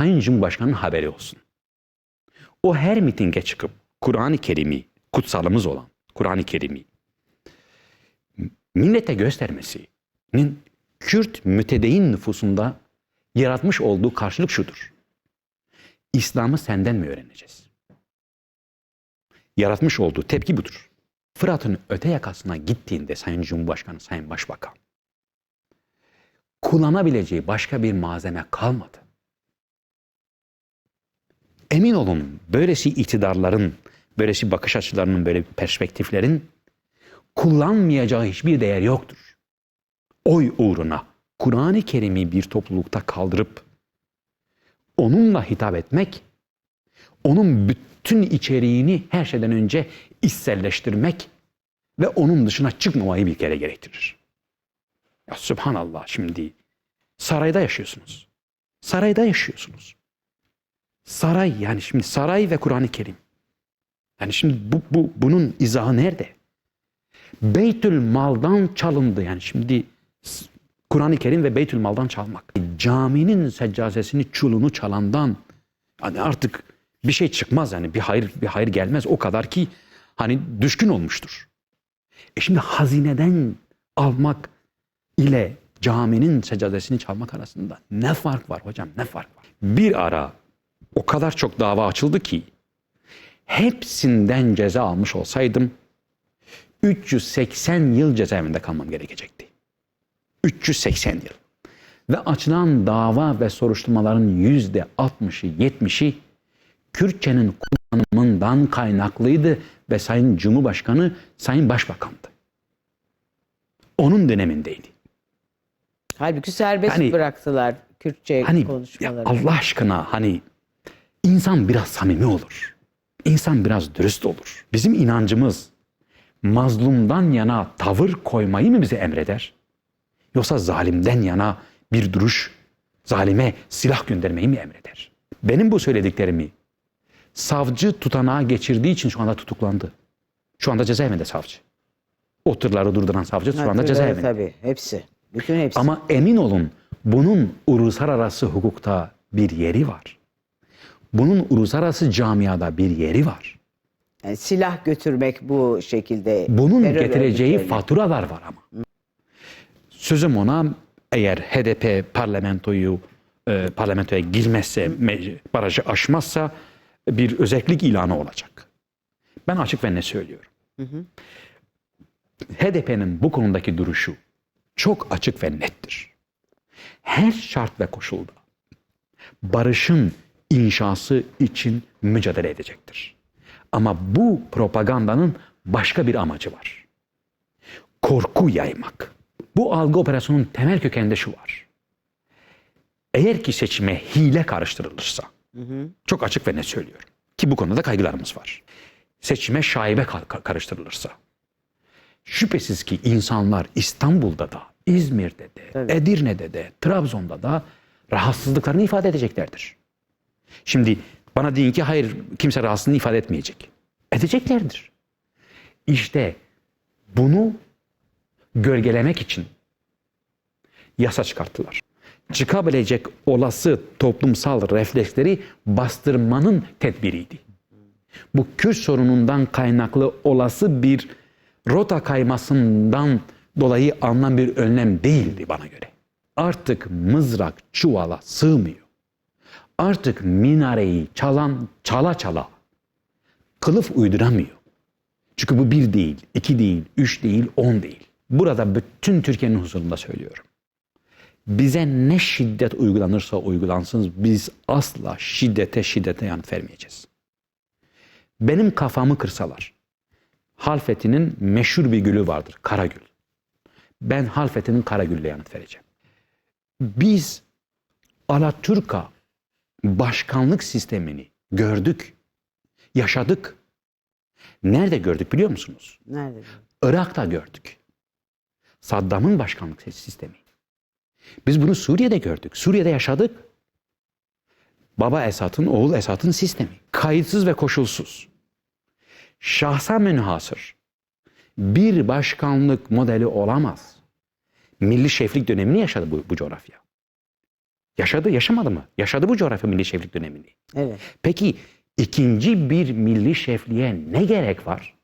Sayın Cumhurbaşkanı'nın haberi olsun. O her mitinge çıkıp Kur'an-ı Kerim'i, kutsalımız olan Kur'an-ı Kerim'i millete göstermesinin Kürt mütedeyin nüfusunda yaratmış olduğu karşılık şudur. İslam'ı senden mi öğreneceğiz? Yaratmış olduğu tepki budur. Fırat'ın öte yakasına gittiğinde Sayın Cumhurbaşkanı, Sayın Başbakan kullanabileceği başka bir malzeme kalmadı. Emin olun böylesi iktidarların, böylesi bakış açılarının, böyle perspektiflerin kullanmayacağı hiçbir değer yoktur. Oy uğruna Kur'an-ı Kerim'i bir toplulukta kaldırıp onunla hitap etmek, onun bütün içeriğini her şeyden önce içselleştirmek ve onun dışına çıkmamayı bir kere gerektirir. Ya Subhanallah şimdi sarayda yaşıyorsunuz. Sarayda yaşıyorsunuz. Saray yani şimdi saray ve Kur'an-ı Kerim. Yani şimdi bu, bu bunun izahı nerede? Beytül Mal'dan çalındı. Yani şimdi Kur'an-ı Kerim ve Beytül Mal'dan çalmak. Caminin seccazesini, çulunu çalandan hani artık bir şey çıkmaz yani bir hayır bir hayır gelmez o kadar ki hani düşkün olmuştur. E şimdi hazineden almak ile caminin seccadesini çalmak arasında ne fark var hocam ne fark var? Bir ara o kadar çok dava açıldı ki hepsinden ceza almış olsaydım 380 yıl cezaevinde kalmam gerekecekti. 380 yıl. Ve açılan dava ve soruşturmaların yüzde 60'ı 70'i Kürtçenin kullanımından kaynaklıydı ve Sayın Cumhurbaşkanı Sayın Başbakan'dı. Onun dönemindeydi. Halbuki serbest Hani- bıraktılar Kürtçe Hani konuşmaları. Allah aşkına hani insan biraz samimi olur. İnsan biraz dürüst olur. Bizim inancımız mazlumdan yana tavır koymayı mı bize emreder? Yoksa zalimden yana bir duruş, zalime silah göndermeyi mi emreder? Benim bu söylediklerimi savcı tutanağa geçirdiği için şu anda tutuklandı. Şu anda cezaevinde savcı. O tırları durduran savcı şu anda cezaevinde. Tabii hepsi. Bütün hepsi. Ama emin olun bunun uluslararası hukukta bir yeri var. Bunun uluslararası camiada bir yeri var. Yani silah götürmek bu şekilde. Bunun getireceği faturalar var ama. Sözüm ona eğer HDP parlamentoyu e, parlamentoya girmezse, me- barajı aşmazsa bir özellik ilanı olacak. Ben açık ve ne söylüyorum. HDP'nin bu konudaki duruşu çok açık ve nettir. Her şart ve koşulda barışın inşası için mücadele edecektir. Ama bu propagandanın başka bir amacı var. Korku yaymak. Bu algı operasyonunun temel kökeninde şu var. Eğer ki seçime hile karıştırılırsa, çok açık ve net söylüyorum ki bu konuda kaygılarımız var. Seçime şaibe ka- ka- karıştırılırsa, şüphesiz ki insanlar İstanbul'da da, İzmir'de de, Tabii. Edirne'de de, Trabzon'da da rahatsızlıklarını ifade edeceklerdir. Şimdi bana deyin ki hayır kimse rahatsızlığını ifade etmeyecek. Edeceklerdir. İşte bunu gölgelemek için yasa çıkarttılar. Çıkabilecek olası toplumsal refleksleri bastırmanın tedbiriydi. Bu Kürt sorunundan kaynaklı olası bir rota kaymasından dolayı alınan bir önlem değildi bana göre. Artık mızrak çuvala sığmıyor. Artık minareyi çalan çala çala kılıf uyduramıyor. Çünkü bu bir değil, iki değil, üç değil, on değil. Burada bütün Türkiye'nin huzurunda söylüyorum. Bize ne şiddet uygulanırsa uygulansın biz asla şiddete şiddete yanıt vermeyeceğiz. Benim kafamı kırsalar, Halfeti'nin meşhur bir gülü vardır, Karagül. Ben Halfeti'nin Karagül'le yanıt vereceğim. Biz Alaturka başkanlık sistemini gördük, yaşadık. Nerede gördük biliyor musunuz? Nerede? Irak'ta gördük. Saddam'ın başkanlık sistemi. Biz bunu Suriye'de gördük. Suriye'de yaşadık. Baba Esad'ın, oğul Esad'ın sistemi. Kayıtsız ve koşulsuz. Şahsa münhasır. Bir başkanlık modeli olamaz. Milli şeflik dönemini yaşadı bu, bu coğrafya. Yaşadı, yaşamadı mı? Yaşadı bu coğrafya milli şeflik dönemini. Evet. Peki ikinci bir milli şefliğe ne gerek var?